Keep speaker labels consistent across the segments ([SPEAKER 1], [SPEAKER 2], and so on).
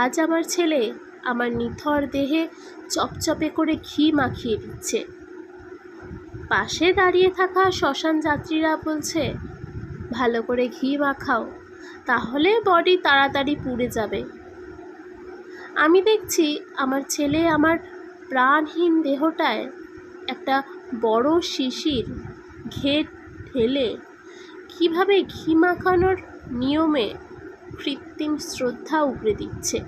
[SPEAKER 1] আজ আমার ছেলে আমার নিথর দেহে চপচপে করে ঘি মাখিয়ে দিচ্ছে। পাশে দাঁড়িয়ে থাকা শ্মশান যাত্রীরা বলছে, ভালো করে ঘি মাখাও, তাহলে বডি তাড়াতাড়ি পুড়ে যাবে। আমি দেখছি আমার ছেলে আমার প্রাণহীন দেহটায় একটা বড় শিশির ঘেট ঢেলে কীভাবে ঘি মাখানোর নিয়মে কৃত্রিম শ্রদ্ধা উগড়ে দিচ্ছে।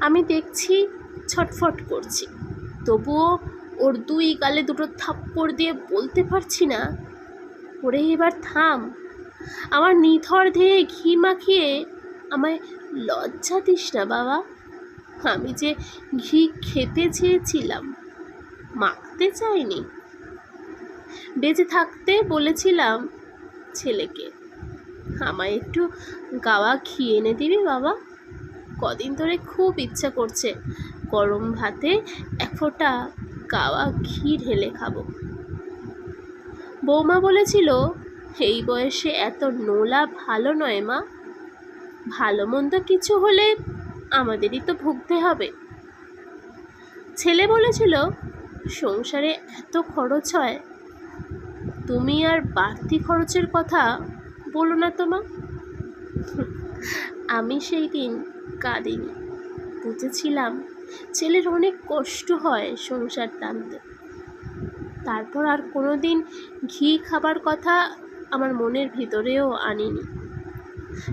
[SPEAKER 1] আমি দেখছি ছটফট করছি। তবুও ওর দুই গালে দুটো থাপ্পড় দিয়ে বলতে পারছি না, ওরে এবার থাম। আমার নিথর ধেয়ে ঘি মাখিয়ে আমায় লজ্জা দিস না বাবা। আমি যে ঘি খেতে চেয়েছিলাম, মাখতে চাইনি। বেঁচে থাকতে বলেছিলাম ছেলেকে। আমায় একটু গাওয়া ঘি এনে দিবি বাবা। কদিন ধরে খুব ইচ্ছা করছে গরম ভাতে এক ফোঁটা গাওয়া ঘি ঢেলে খাব। বৌমা বলেছিল, এই বয়সে এত নোলা ভালো নয় মা। ভালো মন্দ কিছু হলে আমাদেরই তো ভুগতে হবে। ছেলে বলেছিল, সংসারে এত খরচ হয়, তুমি আর বাড়তি খরচের কথা বলো না তো মা। আমি সেই দিন কাঁদিনি। বুঝেছিলাম ছেলের অনেক কষ্ট হয় সংসার টানতে। তারপর আর কোনো দিন ঘি খাবার কথা আমার মনের ভিতরেও আনিনি।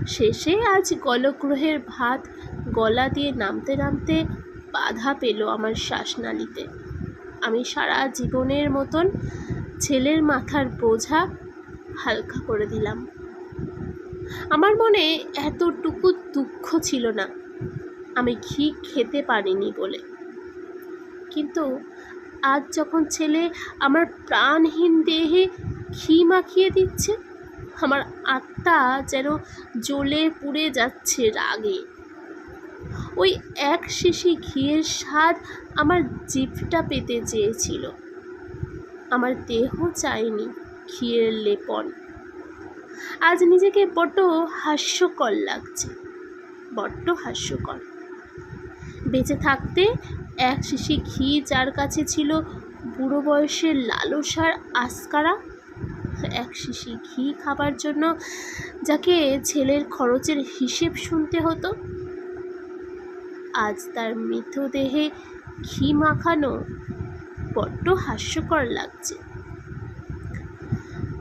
[SPEAKER 1] শেষে আজ গলগ্রহের ভাত গলা দিয়ে নামতে নামতে বাধা পেল আমার শ্বাসনালীতে। আমি সারা জীবনের মতন ছেলের মাথার বোঝা হালকা করে দিলাম। আমার মনে এতটুকু দুঃখ ছিল না। আমি ঘি খেতে পারিনি বলে। কিন্তু আজ যখন ছেলে আমার প্রাণহীন দেহে ঘি মাখিয়ে দিচ্ছে, আমার আত্মা যেন জ্বলে পুড়ে যাচ্ছে রাগে। ওই এক শিশি ঘিয়ের স্বাদ আমার জিভটা পেতে চেয়েছিল। আমার দেহ চায়নি ঘিয়ের লেপন। আজ নিজেকে বড্ড হাস্যকর লাগছে, বড্ড হাস্যকর। বেঁচে থাকতে এক শিশি ঘি যার কাছে ছিল বুড়ো বয়সের লালসার আস্কারা, এক শিশি ঘি খাবার জন্য যাকে ছেলের খরচের হিসেব শুনতে হতো, আজ তার মৃতদেহে ঘি মাখানো বড্ড হাস্যকর লাগছে।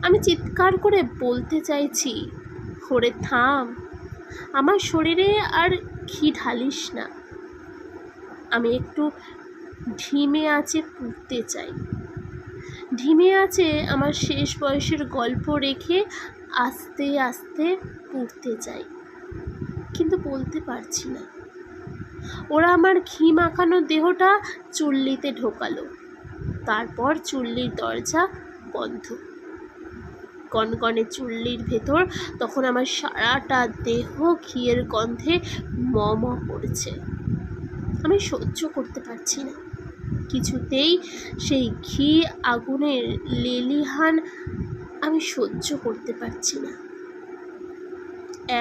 [SPEAKER 1] আমি চিৎকার করে বলতে চাইছি, ওরে থাম, আমার শরীরে আর ঘি ঢালিস না। আমি একটু ঢিমে আছে পুড়তে চাই। ঢিমে আছে আমার শেষ বয়সের গল্প রেখে আস্তে আস্তে পুড়তে চাই। কিন্তু বলতে পারছি না। ওরা আমার ঘি মাখানো দেহটা চুল্লিতে ঢোকালো। তারপর চুল্লির দরজা বন্ধ। কনকনে চুল্লির ভেতর, তখন আমার সারাটা দেহ ঘিয়ের গন্ধে ম করছে আমি সহ্য করতে পারছি না। কিছুতেই সেই ঘি আগুনের লেলিহান আমি সহ্য করতে পারছি না।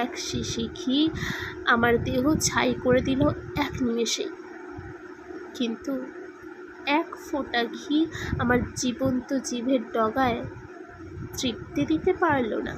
[SPEAKER 1] এক শিশি ঘি আমার দেহ ছাই করে দিল এক নিমেষে কিন্তু এক ফোঁটা ঘি আমার জীবন্ত জিভের ডগায় তৃপ্তি দিতে পারল না।